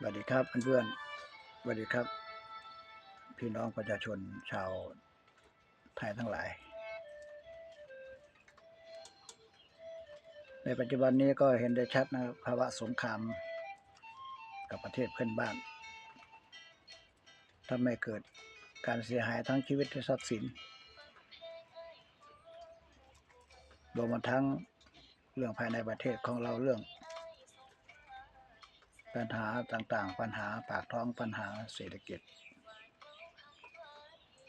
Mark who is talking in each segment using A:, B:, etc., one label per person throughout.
A: สวัสดีครับเพื่อนๆสวัสดีครับ พี่น้องประชาชนชาวไทยทั้งหลาย ในปัจจุบันนี้ก็เห็นได้ชัดนะครับภาวะสงครามกับประเทศเพื่อนบ้านทำให้เกิดการเสียหายทั้งชีวิตและทรัพย์สิน รวมทั้งเรื่องภายในประเทศของเราเรื่อง ปัญหาต่างๆ ปัญหาปากท้องปัญหาเศรษฐกิจ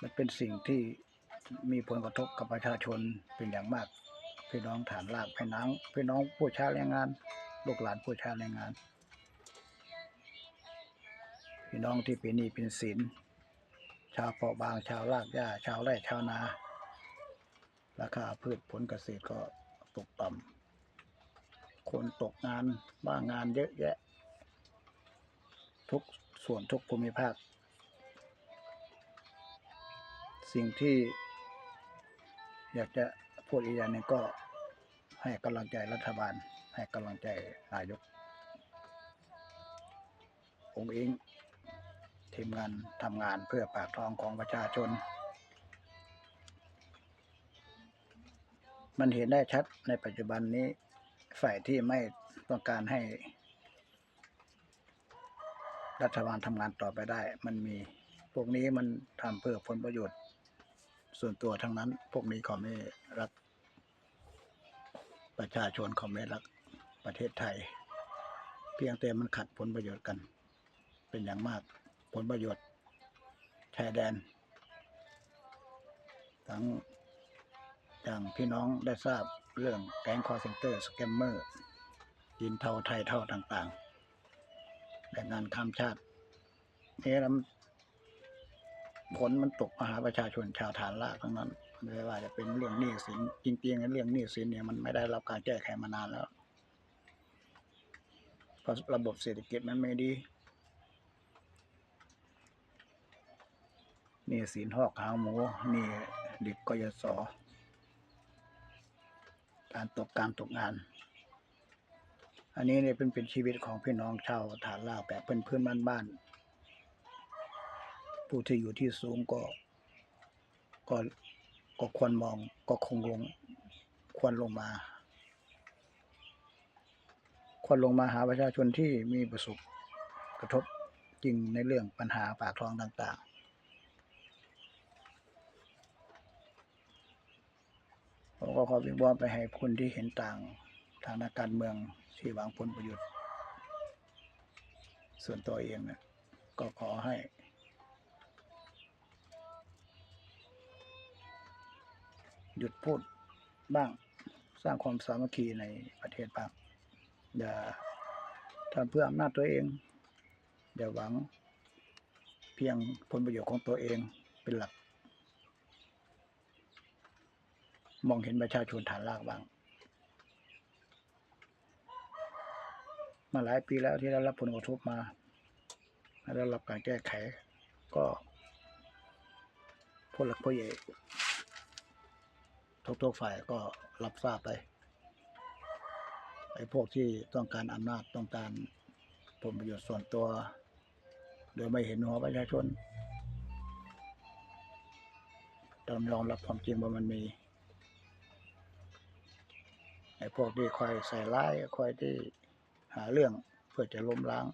A: มันเป็นสิ่งที่มีผลกระทบกับประชาชนเป็นอย่างมาก พี่น้องฐานรากพี่น้องพี่น้องผู้ช้แรงงาน ลูกหลานผู้ช้แรงงาน พี่น้องที่เป็นหนี้เป็นสินชาวเปราะบางชาวรากหญ้าชาวไร่ชาวนา ราคาพืชผลเกษตรก็ตกต่ำคนตกงานบ้างงานเยอะแยะ ทุกส่วนทุกภูมิภาค สิ่งที่อยากจะพูดอีกอย่างหนึ่งก็ให้กำลังใจรัฐบาล ให้กำลังใจนายก องค์เองทีมงานทำงานเพื่อปากท้องของประชาชน มันเห็นได้ชัดในปัจจุบันนี้ฝ่ายที่ไม่ต้องการให้ รัฐบาลทำงานต่อไปได้ มันมีพวกนี้มันทำเพื่อผลประโยชน์ ส่วนตัวทั้งนั้น พวกนี้เขาไม่รัก ประชาชนเขาไม่รักประเทศไทย เพียงแต่มันขัดผลประโยชน์กัน เป็นอย่างมากผลประโยชน์ชายแดน ทั้งอย่างพี่น้องได้ทราบเรื่องแก๊งคอร์เซนเตอร์สแกมเมอร์ยินเทาไทยเท่าต่าง ๆ แรงงานข้ามชาตินี่แล้วผลมันตกมาหาประชาชนชาวฐานรากทั้งนั้นไม่ว่าจะเป็นเรื่องหนี้สินจริงๆเรื่องหนี้สินเนี่ยมันไม่ได้รับการแก้ไขมานานแล้วเพราะระบบเศรษฐกิจมันไม่ดีนี่สินหอกหางหมูนี่ดิบกยศการตกการตกงาน อันนี้เนี่ยเป็นเป็นชีวิตของพี่น้องชาวฐานลากแบบเพื่อนเพื่อนบ้านบ้านผู้ที่อยู่ที่สูงก็ ก็ก็ควรมองก็คงลง ควรลงมา ควรลงมาหาประชาชนที่มีประสบกระทบจริงในเรื่องปัญหาปากท้องต่างๆผมก็ขอวิงวอนไปให้คนที่เห็นต่าง ทางกการเมืองที่หวังผลประโยชน์ ส่วนตัวเองเนี่ยก็ขอให้ หยุดพูดบ้าง สร้างความสามัคคีในประเทศบ้าง อย่าทำเพื่ออำนาจตัวเอง อย่าหวังเพียงผลประโยชน์ของตัวเองเป็นหลัก มองเห็นประชาชนฐานรากบ้าง มาหลายปีแล้วที่ได้รับผลกระทบมาและได้รับการแก้ไข ก็ผู้หลักผู้ใหญ่ทุกๆฝ่ายก็รับทราบไปไอ้พวกที่ต้องการอำนาจต้องการผลประโยชน์ส่วนตัว โดยไม่เห็นหัวประชาชนต้องยอมรับความจริงว่ามันมีไอ้พวกที่คอยใส่ร้ายคอยที่ หาเรื่องเพื่อจะล้มล้าง